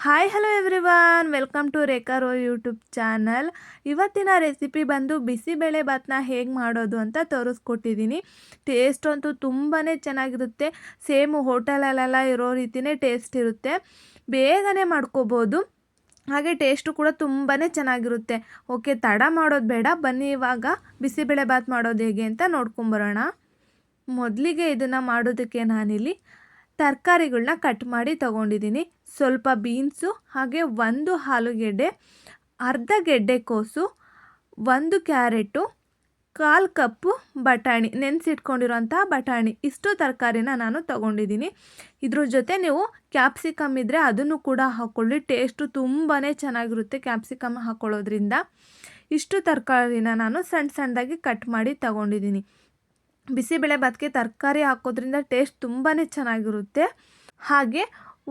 Hi hello everyone welcome to Rekha Roy YouTube channel ಇವತ್ತಿನ recipe ಬಂದು ಬಿಸಿಬೇಳೆ ಭಾತ್ನ ಹೇಗೆ ಮಾಡೋದು ಅಂತ ತೋರಿಸ್ಕೊಟ್ಟಿದ್ದೀನಿ. ಟೇಸ್ಟ್ ಅಂತೂ ತುಂಬಾ ಚೆನ್ನಾಗಿರುತ್ತೆ. ಸೇಮ್ ಹೋಟೆಲಲ್ಲೆಲ್ಲ ಇರೋ ರೀತಿಯೇ ಟೇಸ್ಟ್ ಇರುತ್ತೆ. ಬೇಗನೆ ಮಾಡ್ಕೋಬೋದು. ಹಾಗೆ ಟೇಸ್ಟು ಕೂಡ ತುಂಬಾ ಚೆನ್ನಾಗಿರುತ್ತೆ. ಓಕೆ ತಡ ಮಾಡೋದು ಬೇಡ. ಬನ್ನಿ ಇವಾಗ ಬಿಸಿಬೇಳೆ ಭಾತ್ ಮಾಡೋದು ಹೇಗೆ ಅಂತ ನೋಡ್ಕೊಂಬರೋಣ ಮೊದಲಿಗೆ ಇದನ್ನು ಮಾಡೋದಕ್ಕೆ ನಾನಿಲ್ಲಿ ತರಕಾರಿಗಳನ್ನ ಕಟ್ ಮಾಡಿ ತಗೊಂಡಿದ್ದೀನಿ. ಸ್ವಲ್ಪ ಬೀನ್ಸು, ಹಾಗೆ ಒಂದು ಆಲೂಗೆಡ್ಡೆ ಅರ್ಧ ಗೆಡ್ಡೆಕೋಸು ಒಂದು ಕ್ಯಾರೆಟು, ಕಾಲು ಕಪ್ಪು ಬಟಾಣಿ, ನೆನೆಸಿಟ್ಕೊಂಡಿರೋಂಥ ಬಟಾಣಿ. ಇಷ್ಟು ತರಕಾರಿನ ನಾನು ತಗೊಂಡಿದ್ದೀನಿ. ಇದ್ರ ಜೊತೆ ನೀವು ಕ್ಯಾಪ್ಸಿಕಮ್ ಇದ್ದರೆ ಅದನ್ನು ಕೂಡ ಹಾಕ್ಕೊಳ್ಳಿ ಟೇಸ್ಟು ತುಂಬಾ ಚೆನ್ನಾಗಿರುತ್ತೆ ಕ್ಯಾಪ್ಸಿಕಮ್ ಹಾಕ್ಕೊಳ್ಳೋದ್ರಿಂದ ಇಷ್ಟು ತರಕಾರಿನ ನಾನು ಸಣ್ಣ ಸಣ್ಣದಾಗಿ ಕಟ್ ಮಾಡಿ ತಗೊಂಡಿದ್ದೀನಿ. ಬಿಸಿಬೇಳೆ ಭಾತ್ಗೆ ತರಕಾರಿ ಹಾಕೋದ್ರಿಂದ ಟೇಸ್ಟ್ ತುಂಬಾ ಚೆನ್ನಾಗಿರುತ್ತೆ. ಹಾಗೆ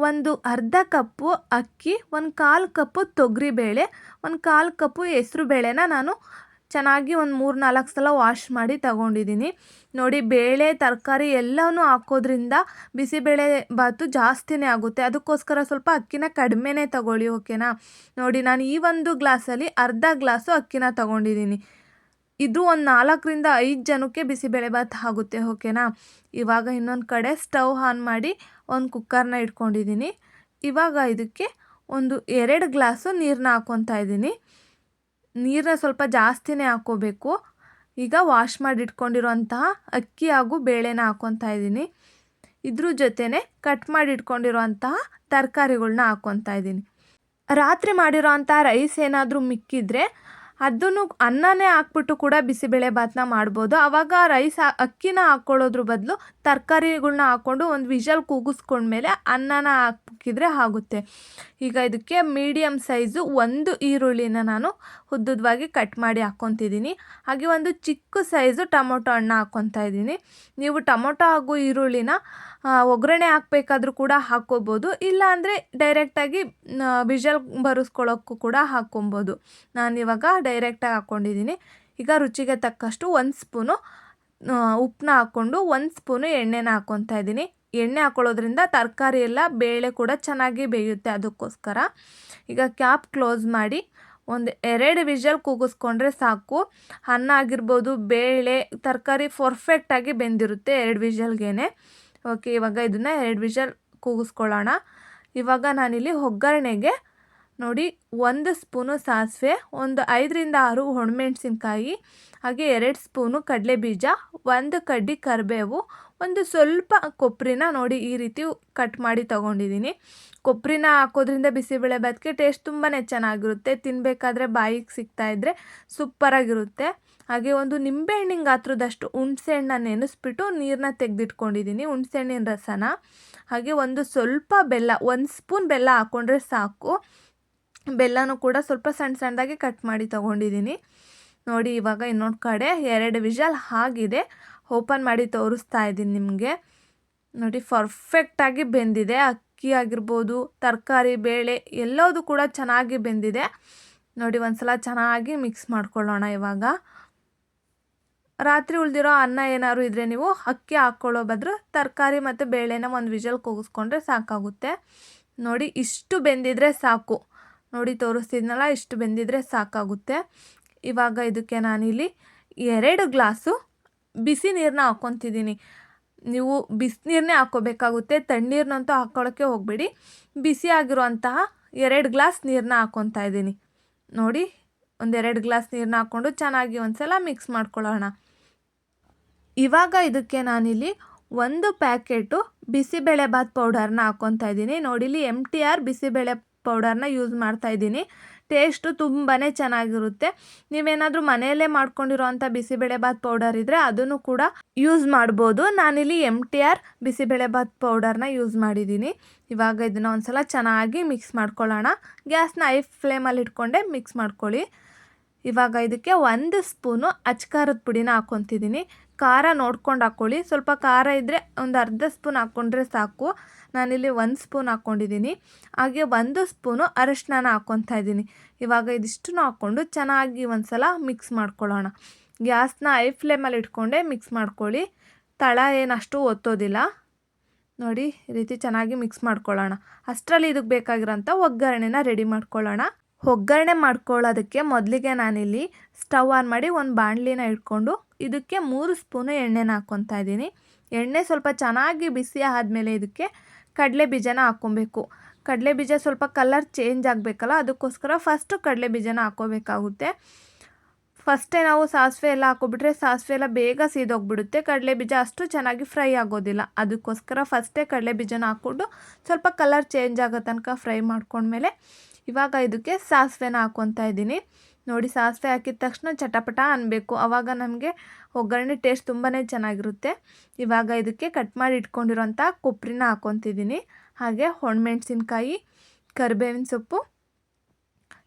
ಒಂದು ಅರ್ಧ ಕಪ್ಪು ಅಕ್ಕಿ, ಒಂದು ಕಾಲು ಕಪ್ಪು ತೊಗರಿಬೇಳೆ ಒಂದು ಕಾಲು ಕಪ್ಪು ಹೆಸರು ಬೇಳೆನ ನಾನು ಚೆನ್ನಾಗಿ ಒಂದು ಮೂರು ನಾಲ್ಕು ಸಲ ವಾಶ್ ಮಾಡಿ ತಗೊಂಡಿದ್ದೀನಿ. ನೋಡಿ, ಬೇಳೆ, ತರಕಾರಿ ಎಲ್ಲವೂ ಹಾಕೋದ್ರಿಂದ ಬಿಸಿಬೇಳೆ ಭಾತು ಜಾಸ್ತಿನೇ ಆಗುತ್ತೆ. ಅದಕ್ಕೋಸ್ಕರ ಸ್ವಲ್ಪ ಅಕ್ಕಿನ ಕಡಿಮೆನೇ ತಗೊಳ್ಳಿ ಓಕೆನಾ ನೋಡಿ, ನಾನು ಈ ಒಂದು ಗ್ಲಾಸಲ್ಲಿ ಅರ್ಧ ಗ್ಲಾಸು ಅಕ್ಕಿನ ತಗೊಂಡಿದ್ದೀನಿ. ಇದು ಒಂದು ನಾಲ್ಕರಿಂದ ಐದು ಜನಕ್ಕೆ ಬಿಸಿಬೇಳೆಭಾತ್ ಆಗುತ್ತೆ, ಓಕೆನಾ? ಇವಾಗ ಇನ್ನೊಂದು ಕಡೆ ಸ್ಟವ್ ಆನ್ ಮಾಡಿ ಒಂದು ಕುಕ್ಕರ್ನ ಇಟ್ಕೊಂಡಿದ್ದೀನಿ ಇವಾಗ ಇದಕ್ಕೆ ಒಂದು ಎರಡು ಗ್ಲಾಸು ನೀರನ್ನ ಹಾಕ್ಕೊತಾ ಇದ್ದೀನಿ ನೀರನ್ನ ಸ್ವಲ್ಪ ಜಾಸ್ತಿನೇ ಹಾಕ್ಕೋಬೇಕು ಈಗ ವಾಶ್ ಮಾಡಿ ಇಟ್ಕೊಂಡಿರುವಂತಹ ಅಕ್ಕಿ ಹಾಗೂ ಬೇಳೆನ ಹಾಕ್ಕೊತಾ ಇದ್ದೀನಿ ಇದ್ರ ಜೊತೆನೆ ಕಟ್ ಮಾಡಿ ಇಟ್ಕೊಂಡಿರುವಂತಹ ತರಕಾರಿಗಳನ್ನ ಹಾಕ್ಕೊತಾ ಇದ್ದೀನಿ ರಾತ್ರಿ ಮಾಡಿರೋ ಅಂಥ ರೈಸ್ ಏನಾದರೂ ಮಿಕ್ಕಿದ್ರೆ ಅದನ್ನು ಅನ್ನನೇ ಹಾಕ್ಬಿಟ್ಟು ಕೂಡ ಬಿಸಿಬೇಳೆ ಭಾತ್ನ ಮಾಡ್ಬೋದು. ಆವಾಗ ರೈಸ್ ಅಕ್ಕಿನ ಹಾಕ್ಕೊಳ್ಳೋದ್ರ ಬದಲು ತರಕಾರಿಗಳ್ನ ಹಾಕ್ಕೊಂಡು ಒಂದು ವಿಷಲ್ ಕೂಗಿಸ್ಕೊಂಡ್ಮೇಲೆ ಅನ್ನನ ಹಾಕಿದ್ರೆ ಆಗುತ್ತೆ. ಈಗ ಇದಕ್ಕೆ ಮೀಡಿಯಮ್ ಸೈಜು ಒಂದು ಈರುಳ್ಳಿನ ನಾನು ಉದ್ದುದ್ವಾಗಿ ಕಟ್ ಮಾಡಿ ಹಾಕ್ಕೊತಿದ್ದೀನಿ. ಹಾಗೆ ಒಂದು ಚಿಕ್ಕ ಸೈಜು ಟೊಮೊಟೊ ಹಣ್ಣು ಹಾಕ್ಕೊತಾ ಇದ್ದೀನಿ. ನೀವು ಟೊಮೊಟೊ ಹಾಗೂ ಈರುಳ್ಳಿನ ಒಗ್ಗರಣೆ ಹಾಕಬೇಕಾದ್ರೂ ಕೂಡ ಹಾಕ್ಕೋಬೋದು. ಇಲ್ಲಾಂದರೆ ಡೈರೆಕ್ಟಾಗಿ ವಿಷಲ್ ಬರೆಸ್ಕೊಳ್ಳೋಕ್ಕೂ ಕೂಡ ಹಾಕ್ಕೊಬೋದು. ನಾನಿವಾಗ ಡೈರೆಕ್ಟಾಗಿ ಹಾಕ್ಕೊಂಡಿದ್ದೀನಿ ಈಗ ರುಚಿಗೆ ತಕ್ಕಷ್ಟು ಒಂದು ಸ್ಪೂನು ಉಪ್ಪನ್ನ ಹಾಕ್ಕೊಂಡು ಒಂದು ಸ್ಪೂನು ಎಣ್ಣೆನ ಹಾಕ್ಕೊತಾ ಇದ್ದೀನಿ ಎಣ್ಣೆ ಹಾಕ್ಕೊಳ್ಳೋದ್ರಿಂದ ತರಕಾರಿ ಎಲ್ಲ ಬೇಳೆ ಕೂಡ ಚೆನ್ನಾಗಿ ಬೇಯುತ್ತೆ ಅದಕ್ಕೋಸ್ಕರ. ಈಗ ಕ್ಯಾಪ್ ಕ್ಲೋಸ್ ಮಾಡಿ ಒಂದು ಎರಡು ವಿಷಲ್ ಕೂಗಿಸ್ಕೊಂಡ್ರೆ ಸಾಕು. ಅನ್ನ ಆಗಿರ್ಬೋದು, ಬೇಳೆ, ತರಕಾರಿ ಪರ್ಫೆಕ್ಟಾಗಿ ಬೆಂದಿರುತ್ತೆ ಎರಡು ವಿಷಲ್ಗೆ ಓಕೆ ಇವಾಗ ಇದನ್ನು ಎರಡು ವಿಷಲ್ ಕೂಗಿಸ್ಕೊಳ್ಳೋಣ. ಇವಾಗ ನಾನಿಲ್ಲಿ ಒಗ್ಗರಣೆಗೆ ನೋಡಿ, ಒಂದು ಸ್ಪೂನು ಸಾಸಿವೆ, ಒಂದು ಐದರಿಂದ ಆರು ಒಣಮೆಣ್ಸಿನ್ಕಾಯಿ ಹಾಗೆ ಎರಡು ಸ್ಪೂನು ಕಡಲೆ ಬೀಜ ಒಂದು ಕಡ್ಡಿ ಕರಿಬೇವು, ಒಂದು ಸ್ವಲ್ಪ ಕೊಬ್ಬರಿನ ನೋಡಿ ಈ ರೀತಿ ಕಟ್ ಮಾಡಿ ತೊಗೊಂಡಿದ್ದೀನಿ. ಕೊಬ್ಬರಿನ ಹಾಕೋದ್ರಿಂದ ಬಿಸಿಬೇಳೆ ಭಾತ್ಗೆ ಟೇಸ್ಟ್ ತುಂಬಾ ಚೆನ್ನಾಗಿರುತ್ತೆ. ತಿನ್ನಬೇಕಾದ್ರೆ ಬಾಯಿಗೆ ಸಿಗ್ತಾಯಿದ್ರೆ ಸೂಪರಾಗಿರುತ್ತೆ. ಹಾಗೆ ಒಂದು ನಿಂಬೆಹಣ್ಣಿನ ಗಾತ್ರದಷ್ಟು ಹುಣಸೆಹಣ್ಣ ನೆನೆಸ್ಬಿಟ್ಟು ನೀರನ್ನ ತೆಗೆದಿಟ್ಕೊಂಡಿದ್ದೀನಿ, ಹುಣಸೆಹಣ್ಣಿನ ರಸನ. ಹಾಗೆ ಒಂದು ಸ್ವಲ್ಪ ಬೆಲ್ಲ, ಒಂದು ಸ್ಪೂನ್ ಬೆಲ್ಲ ಹಾಕ್ಕೊಂಡ್ರೆ ಸಾಕು. ಬೆಲ್ಲನೂ ಕೂಡ ಸ್ವಲ್ಪ ಸಣ್ಣ ಸಣ್ಣದಾಗಿ ಕಟ್ ಮಾಡಿ ತೊಗೊಂಡಿದ್ದೀನಿ. ನೋಡಿ, ಇವಾಗ ಇನ್ನೊಂದು ಕಡೆ ಎರಡು ವಿಷಲ್ ಆಗಿದೆ. ಓಪನ್ ಮಾಡಿ ತೋರಿಸ್ತಾ ಇದ್ದೀನಿ ನಿಮಗೆ. ನೋಡಿ ಪರ್ಫೆಕ್ಟಾಗಿ ಬೆಂದಿದೆ. ಅಕ್ಕಿ ಆಗಿರ್ಬೋದು, ತರಕಾರಿ, ಬೇಳೆ, ಎಲ್ಲದೂ ಕೂಡ ಚೆನ್ನಾಗಿ ಬೆಂದಿದೆ. ನೋಡಿ, ಒಂದ್ಸಲ ಚೆನ್ನಾಗಿ ಮಿಕ್ಸ್ ಮಾಡ್ಕೊಳ್ಳೋಣ ಇವಾಗ. ರಾತ್ರಿ ಉಳಿದಿರೋ ಅನ್ನ ಏನಾದ್ರು ಇದ್ದರೆ ನೀವು ಅಕ್ಕಿ ಹಾಕ್ಕೊಳ್ಳೋ ಬದಲು ತರಕಾರಿ ಮತ್ತು ಬೇಳೆನ ಒಂದು ವಿಷಲ್ ಕೂಗಿಸ್ಕೊಂಡ್ರೆ ಸಾಕಾಗುತ್ತೆ. ನೋಡಿ, ಇಷ್ಟು ಬೆಂದಿದ್ರೆ ಸಾಕು. ನೋಡಿ ತೋರಿಸ್ತಿದ್ನಲ್ಲ, ಇಷ್ಟು ಬೆಂದಿದ್ರೆ ಸಾಕಾಗುತ್ತೆ. ಇವಾಗ ಇದಕ್ಕೆ ನಾನಿಲ್ಲಿ ಎರಡು ಗ್ಲಾಸು ಬಿಸಿ ನೀರನ್ನ ಹಾಕ್ಕೊತಿದ್ದೀನಿ. ನೀವು ಬಿಸಿನೀರನ್ನೇ ಹಾಕ್ಕೋಬೇಕಾಗುತ್ತೆ ತಣ್ಣೀರನ್ನಂತೂ ಹಾಕ್ಕೊಳ್ಳೋಕ್ಕೆ ಹೋಗಬೇಡಿ. ಬಿಸಿ ಆಗಿರುವಂತಹ ಎರಡು ಗ್ಲಾಸ್ ನೀರನ್ನ ಹಾಕ್ಕೊತಾ ಇದ್ದೀನಿ. ನೋಡಿ, ಒಂದೆರಡು ಗ್ಲಾಸ್ ನೀರನ್ನ ಹಾಕ್ಕೊಂಡು ಚೆನ್ನಾಗಿ ಒಂದು ಸಲ ಮಿಕ್ಸ್ ಮಾಡ್ಕೊಳ್ಳೋಣ. ಇವಾಗ ಇದಕ್ಕೆ ನಾನಿಲ್ಲಿ ಒಂದು ಪ್ಯಾಕೆಟು ಬಿಸಿಬೇಳೆಬಾತ್ ಪೌಡರ್ನ ಹಾಕ್ಕೊತಾ ಇದ್ದೀನಿ. ನೋಡಿಲಿ ಎಂ ಟಿ ಆರ್ ಬಿಸಿಬೇಳೆ ಪೌಡರ್ನ ಯೂಸ್ ಮಾಡ್ತಾ ಇದ್ದೀನಿ. ಟೇಸ್ಟು ತುಂಬಾ ಚೆನ್ನಾಗಿರುತ್ತೆ. ನೀವೇನಾದರೂ ಮನೆಯಲ್ಲೇ ಮಾಡ್ಕೊಂಡಿರೋವಂಥ ಬಿಸಿಬೇಳೆಭಾತ್ ಪೌಡರ್ ಇದ್ದರೆ ಅದನ್ನು ಕೂಡ ಯೂಸ್ ಮಾಡ್ಬೋದು. ನಾನಿಲ್ಲಿ ಎಂ ಟಿ ಆರ್ ಬಿಸಿಬೇಳೆಭಾತ್ ಪೌಡರ್ನ ಯೂಸ್ ಮಾಡಿದ್ದೀನಿ. ಇವಾಗ ಇದನ್ನು ಒಂದ್ಸಲ ಚೆನ್ನಾಗಿ ಮಿಕ್ಸ್ ಮಾಡ್ಕೊಳ್ಳೋಣ. ಗ್ಯಾಸ್ನ ಐ ಫ್ಲೇಮಲ್ಲಿ ಇಟ್ಕೊಂಡೆ ಮಿಕ್ಸ್ ಮಾಡ್ಕೊಳ್ಳಿ. ಇವಾಗ ಇದಕ್ಕೆ ಒಂದು ಸ್ಪೂನು ಅಚ್ಕಾರದ ಪುಡಿನ ಹಾಕ್ಕೊತಿದ್ದೀನಿ. ಖಾರ ನೋಡ್ಕೊಂಡು ಹಾಕ್ಕೊಳ್ಳಿ ಸ್ವಲ್ಪ ಖಾರ ಇದ್ದರೆ ಒಂದು ಅರ್ಧ ಸ್ಪೂನ್ ಹಾಕ್ಕೊಂಡ್ರೆ ಸಾಕು. ನಾನಿಲ್ಲಿ ಒಂದು ಸ್ಪೂನ್ ಹಾಕ್ಕೊಂಡಿದ್ದೀನಿ ಹಾಗೆ ಒಂದು ಸ್ಪೂನು ಅರಶಿನ ಹಾಕ್ಕೊತಾ ಇದ್ದೀನಿ. ಇವಾಗ ಇದಿಷ್ಟನ್ನು ಹಾಕ್ಕೊಂಡು ಚೆನ್ನಾಗಿ ಒಂದು ಸಲ ಮಿಕ್ಸ್ ಮಾಡ್ಕೊಳ್ಳೋಣ. ಗ್ಯಾಸ್ನ ಐ ಫ್ಲೇಮಲ್ಲಿ ಇಟ್ಕೊಂಡೆ ಮಿಕ್ಸ್ ಮಾಡ್ಕೊಳ್ಳಿ. ತಳ ಏನಷ್ಟು ಒತ್ತೋದಿಲ್ಲ. ನೋಡಿ, ಈ ರೀತಿ ಚೆನ್ನಾಗಿ ಮಿಕ್ಸ್ ಮಾಡ್ಕೊಳ್ಳೋಣ. ಅಷ್ಟರಲ್ಲಿ ಇದಕ್ಕೆ ಬೇಕಾಗಿರೋಂಥ ಒಗ್ಗರಣೆನ ರೆಡಿ ಮಾಡ್ಕೊಳ್ಳೋಣ. ಒಗ್ಗರಣೆ ಮಾಡ್ಕೊಳ್ಳೋದಕ್ಕೆ ಮೊದಲಿಗೆ ನಾನಿಲ್ಲಿ ಸ್ಟವ್ ಆನ್ ಮಾಡಿ ಒಂದು ಬಾಣಲಿನ ಇಟ್ಕೊಂಡು ಇದಕ್ಕೆ ಮೂರು ಸ್ಪೂನು ಎಣ್ಣೆನ ಹಾಕ್ಕೊತಾ ಇದ್ದೀನಿ. ಎಣ್ಣೆ ಸ್ವಲ್ಪ ಚೆನ್ನಾಗಿ ಬಿಸಿ ಆದಮೇಲೆ ಇದಕ್ಕೆ ಕಡಲೆ ಬೀಜನ ಹಾಕ್ಕೊಬೇಕು. ಕಡಲೆ ಬೀಜ ಸ್ವಲ್ಪ ಕಲರ್ ಚೇಂಜ್ ಆಗಬೇಕಲ್ಲ, ಅದಕ್ಕೋಸ್ಕರ ಫಸ್ಟು ಕಡಲೆ ಬೀಜನ ಹಾಕ್ಕೋಬೇಕಾಗುತ್ತೆ. ಫಸ್ಟೇ ನಾವು ಸಾಸಿವೆ ಎಲ್ಲ ಹಾಕೊಬಿಟ್ರೆ ಸಾಸಿವೆ ಎಲ್ಲ ಬೇಗ ಸೀದೋಗ್ಬಿಡುತ್ತೆ. ಕಡಲೆ ಬೀಜ ಅಷ್ಟು ಚೆನ್ನಾಗಿ ಫ್ರೈ ಆಗೋದಿಲ್ಲ. ಅದಕ್ಕೋಸ್ಕರ ಫಸ್ಟೇ ಕಡಲೆ ಬೀಜನ ಹಾಕ್ಕೊಂಡು ಸ್ವಲ್ಪ ಕಲರ್ ಚೇಂಜ್ ಆಗೋ ತನಕ ಫ್ರೈ ಮಾಡ್ಕೊಂಡ್ಮೇಲೆ ಇವಾಗ ಇದಕ್ಕೆ ಸಾಸಿವೆನ ಹಾಕ್ಕೊತಾ ಇದ್ದೀನಿ. ನೋಡಿ, ಸಾಸಿವೆ ಹಾಕಿದ ತಕ್ಷಣ ಚಟಪಟ ಅನ್ನಬೇಕು ಆವಾಗ ನಮಗೆ ಒಗ್ಗರಣೆ ಟೇಸ್ಟ್ ತುಂಬಾ ಚೆನ್ನಾಗಿರುತ್ತೆ. ಇವಾಗ ಇದಕ್ಕೆ ಕಟ್ ಮಾಡಿ ಇಟ್ಕೊಂಡಿರೋಂಥ ಕೊಬ್ಬರಿನ ಹಾಕ್ಕೊತಿದ್ದೀನಿ ಹಾಗೆ ಒಣಮೆಣ್ಸಿನ್ಕಾಯಿ, ಕರಿಬೇವಿನ ಸೊಪ್ಪು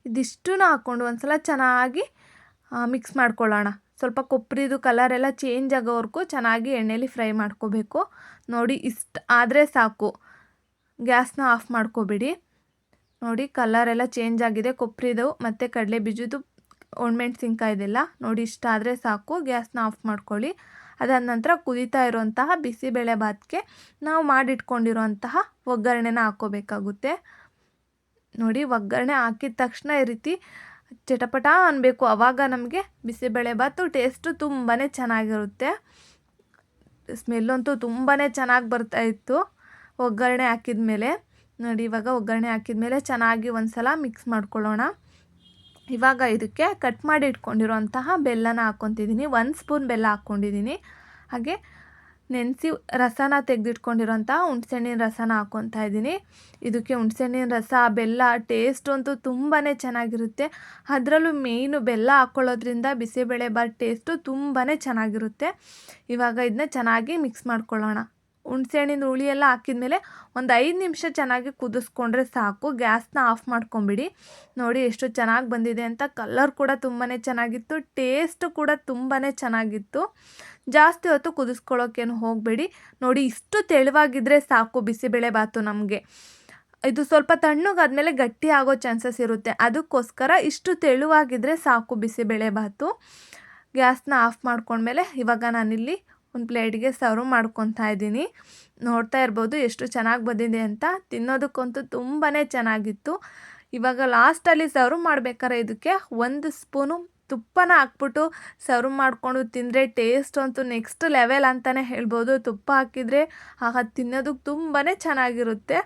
ಇದಿಷ್ಟೂ ಹಾಕ್ಕೊಂಡು ಒಂದ್ಸಲ ಚೆನ್ನಾಗಿ ಮಿಕ್ಸ್ ಮಾಡ್ಕೊಳ್ಳೋಣ. ಸ್ವಲ್ಪ ಕೊಬ್ಬರಿದು ಕಲರ್ ಎಲ್ಲ ಚೇಂಜ್ ಆಗೋವರೆಗೂ ಚೆನ್ನಾಗಿ ಎಣ್ಣೆಲಿ ಫ್ರೈ ಮಾಡ್ಕೋಬೇಕು. ನೋಡಿ, ಇಷ್ಟು ಆದರೆ ಸಾಕು. ಗ್ಯಾಸ್ನ ಆಫ್ ಮಾಡ್ಕೋಬೇಡಿ. ನೋಡಿ ಕಲರ್ ಎಲ್ಲ ಚೇಂಜ್ ಆಗಿದೆ. ಕೊಬ್ಬರಿದು ಮತ್ತು ಕಡಲೆ ಬೀಜದ್ದು ಒಣಮೆಣ್ಸಿನ್ಕಾಯ್ದೆಲ್ಲ ನೋಡಿ ಇಷ್ಟ ಆದರೆ ಸಾಕು. ಗ್ಯಾಸ್ನ ಆಫ್ ಮಾಡ್ಕೊಳ್ಳಿ. ಅದಾದ ನಂತರ ಕುದೀತಾ ಇರುವಂತಹ ಬಿಸಿಬೇಳೆ ಭಾತ್ಗೆ ನಾವು ಮಾಡಿಟ್ಕೊಂಡಿರುವಂತಹ ಒಗ್ಗರಣೆನ ಹಾಕ್ಕೋಬೇಕಾಗುತ್ತೆ. ನೋಡಿ ಒಗ್ಗರಣೆ ಹಾಕಿದ ತಕ್ಷಣ ಈ ರೀತಿ ಚಟಪಟ ಅನ್ನಬೇಕು ಆವಾಗ ನಮಗೆ ಬಿಸಿಬೇಳೆ ಭಾತು ಟೇಸ್ಟು ತುಂಬಾ ಚೆನ್ನಾಗಿರುತ್ತೆ. ಸ್ಮೆಲ್ಲಂತೂ ತುಂಬಾ ಚೆನ್ನಾಗಿ ಬರ್ತಾಯಿತ್ತು ಒಗ್ಗರಣೆ ಹಾಕಿದ ಮೇಲೆ ನೋಡಿ, ಇವಾಗ ಒಗ್ಗರಣೆ ಹಾಕಿದ ಮೇಲೆ ಚೆನ್ನಾಗಿ ಒಂದು ಸಲ ಮಿಕ್ಸ್ ಮಾಡ್ಕೊಳ್ಳೋಣ. ಇವಾಗ ಇದಕ್ಕೆ ಕಟ್ ಮಾಡಿ ಇಟ್ಕೊಂಡಿರೋಂತಹ ಬೆಲ್ಲನ ಹಾಕ್ಕೊತಿದ್ದೀನಿ. ಒಂದು ಸ್ಪೂನ್ ಬೆಲ್ಲ ಹಾಕ್ಕೊಂಡಿದ್ದೀನಿ. ಹಾಗೆ ನೆನೆಸಿ ರಸನ ತೆಗೆದಿಟ್ಕೊಂಡಿರೋಂಥ ಹುಣ್ಸೆಹಣ್ಣಿನ ರಸನ ಹಾಕ್ಕೊತಾ ಇದ್ದೀನಿ. ಇದಕ್ಕೆ ಹುಣ್ಸೆಹಣ್ಣಿನ ರಸ, ಬೆಲ್ಲ ಟೇಸ್ಟ್ ಅಂತೂ ತುಂಬಾ ಚೆನ್ನಾಗಿರುತ್ತೆ. ಅದರಲ್ಲೂ ಮೇಯ್ನು ಬೆಲ್ಲ ಹಾಕ್ಕೊಳ್ಳೋದ್ರಿಂದ ಬಿಸಿಬೇಳೆ ಬಾತ್ ಟೇಸ್ಟು ತುಂಬಾ ಚೆನ್ನಾಗಿರುತ್ತೆ. ಇವಾಗ ಇದನ್ನ ಚೆನ್ನಾಗಿ ಮಿಕ್ಸ್ ಮಾಡ್ಕೊಳ್ಳೋಣ. ಹುಣ್ಸೆಹಣ್ಣಿನ ಹುಳಿ ಎಲ್ಲ ಹಾಕಿದ್ಮೇಲೆ ಒಂದು ಐದು ನಿಮಿಷ ಚೆನ್ನಾಗಿ ಕುದಿಸ್ಕೊಂಡ್ರೆ ಸಾಕು. ಗ್ಯಾಸ್ನ ಆಫ್ ಮಾಡ್ಕೊಂಬಿಡಿ. ನೋಡಿ ಎಷ್ಟು ಚೆನ್ನಾಗಿ ಬಂದಿದೆ ಅಂತ. ಕಲರ್ ಕೂಡ ತುಂಬಾ ಚೆನ್ನಾಗಿತ್ತು. ಟೇಸ್ಟ್ ಕೂಡ ತುಂಬಾ ಚೆನ್ನಾಗಿತ್ತು. ಜಾಸ್ತಿ ಹೊತ್ತು ಕುದಿಸ್ಕೊಳ್ಳೋಕ್ಕೇನು ಹೋಗಬೇಡಿ. ನೋಡಿ ಇಷ್ಟು ತೆಳುವಾಗಿದ್ದರೆ ಸಾಕು ಬಿಸಿಬೇಳೆ ಬಾತು ನಮಗೆ. ಇದು ಸ್ವಲ್ಪ ತಣ್ಣಗಾದ್ಮೇಲೆ ಗಟ್ಟಿ ಆಗೋ ಚಾನ್ಸಸ್ ಇರುತ್ತೆ. ಅದಕ್ಕೋಸ್ಕರ ಇಷ್ಟು ತೆಳುವಾಗಿದ್ದರೆ ಸಾಕು ಬಿಸಿಬೇಳೆ ಬಾತು. ಗ್ಯಾಸ್ನ ಆಫ್ ಮಾಡ್ಕೊಂಡ್ಮೇಲೆ ಇವಾಗ ನಾನಿಲ್ಲಿ ಒಂದು ಪ್ಲೇಟ್ಗೆ ಸರ್ವ್ ಮಾಡ್ಕೊತಾ ಇದ್ದೀನಿ. ನೋಡ್ತಾ ಇರ್ಬೋದು ಎಷ್ಟು ಚೆನ್ನಾಗಿ ಬಂದಿದೆ ಅಂತ. ತಿನ್ನೋದಕ್ಕಂತೂ ತುಂಬಾ ಚೆನ್ನಾಗಿತ್ತು. ಇವಾಗ ಲಾಸ್ಟಲ್ಲಿ ಸರ್ವ್ ಮಾಡ್ಬೇಕಾದ್ರೆ ಇದಕ್ಕೆ ಒಂದು ಸ್ಪೂನು ತುಪ್ಪನ ಹಾಕ್ಬಿಟ್ಟು ಸರ್ವ್ ಮಾಡಿಕೊಂಡು ತಿಂದರೆ ಟೇಸ್ಟ್ ಅಂತೂ ನೆಕ್ಸ್ಟ್ ಲೆವೆಲ್ ಅಂತಲೇ ಹೇಳ್ಬೋದು. ತುಪ್ಪ ಹಾಕಿದರೆ ಆಗ ತಿನ್ನೋದಕ್ಕೆ ತುಂಬಾ ಚೆನ್ನಾಗಿರುತ್ತೆ.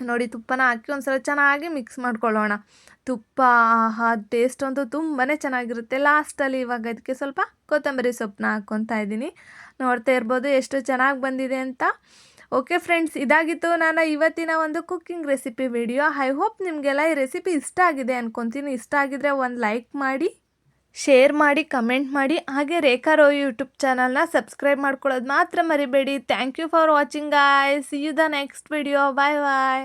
ನೋಡಿ ತುಪ್ಪನ ಹಾಕಿ ಒಂದು ಸಲ ಚೆನ್ನಾಗಿ ಮಿಕ್ಸ್ ಮಾಡ್ಕೊಳ್ಳೋಣ. ತುಪ್ಪ, ಆಹಾ ಟೇಸ್ಟ್ ಅಂತೂ ತುಂಬಾ ಚೆನ್ನಾಗಿರುತ್ತೆ. ಲಾಸ್ಟಲ್ಲಿ ಇವಾಗ ಅದಕ್ಕೆ ಸ್ವಲ್ಪ ಕೊತ್ತಂಬರಿ ಸೊಪ್ಪನ್ನ ಹಾಕ್ಕೊತಾ ಇದ್ದೀನಿ. ನೋಡ್ತಾ ಇರ್ಬೋದು ಎಷ್ಟು ಚೆನ್ನಾಗಿ ಬಂದಿದೆ ಅಂತ. ಓಕೆ ಫ್ರೆಂಡ್ಸ್ ಇದಾಗಿತ್ತು ನಾನು ಇವತ್ತಿನ ಒಂದು cooking recipe video I hope ನಿಮಗೆಲ್ಲ ಈ ರೆಸಿಪಿ ಇಷ್ಟ ಆಗಿದೆ ಅನ್ಕೊತೀನಿ. ಇಷ್ಟ ಆಗಿದ್ರೆ ಒಂದು ಲೈಕ್ ಮಾಡಿ. ಶೇರ್ ಮಾಡಿ ಕಮೆಂಟ್ ಮಾಡಿ, ಹಾಗೆ ರೇಖಾ ರೋಯ್ ಯೂಟ್ಯೂಬ್ ಚಾನಲ್ನ ಸಬ್ಸ್ಕ್ರೈಬ್ ಮಾಡ್ಕೊಳ್ಳೋದು ಮಾತ್ರ ಮರಿಬೇಡಿ. Thank you for watching guys see you the next video bye bye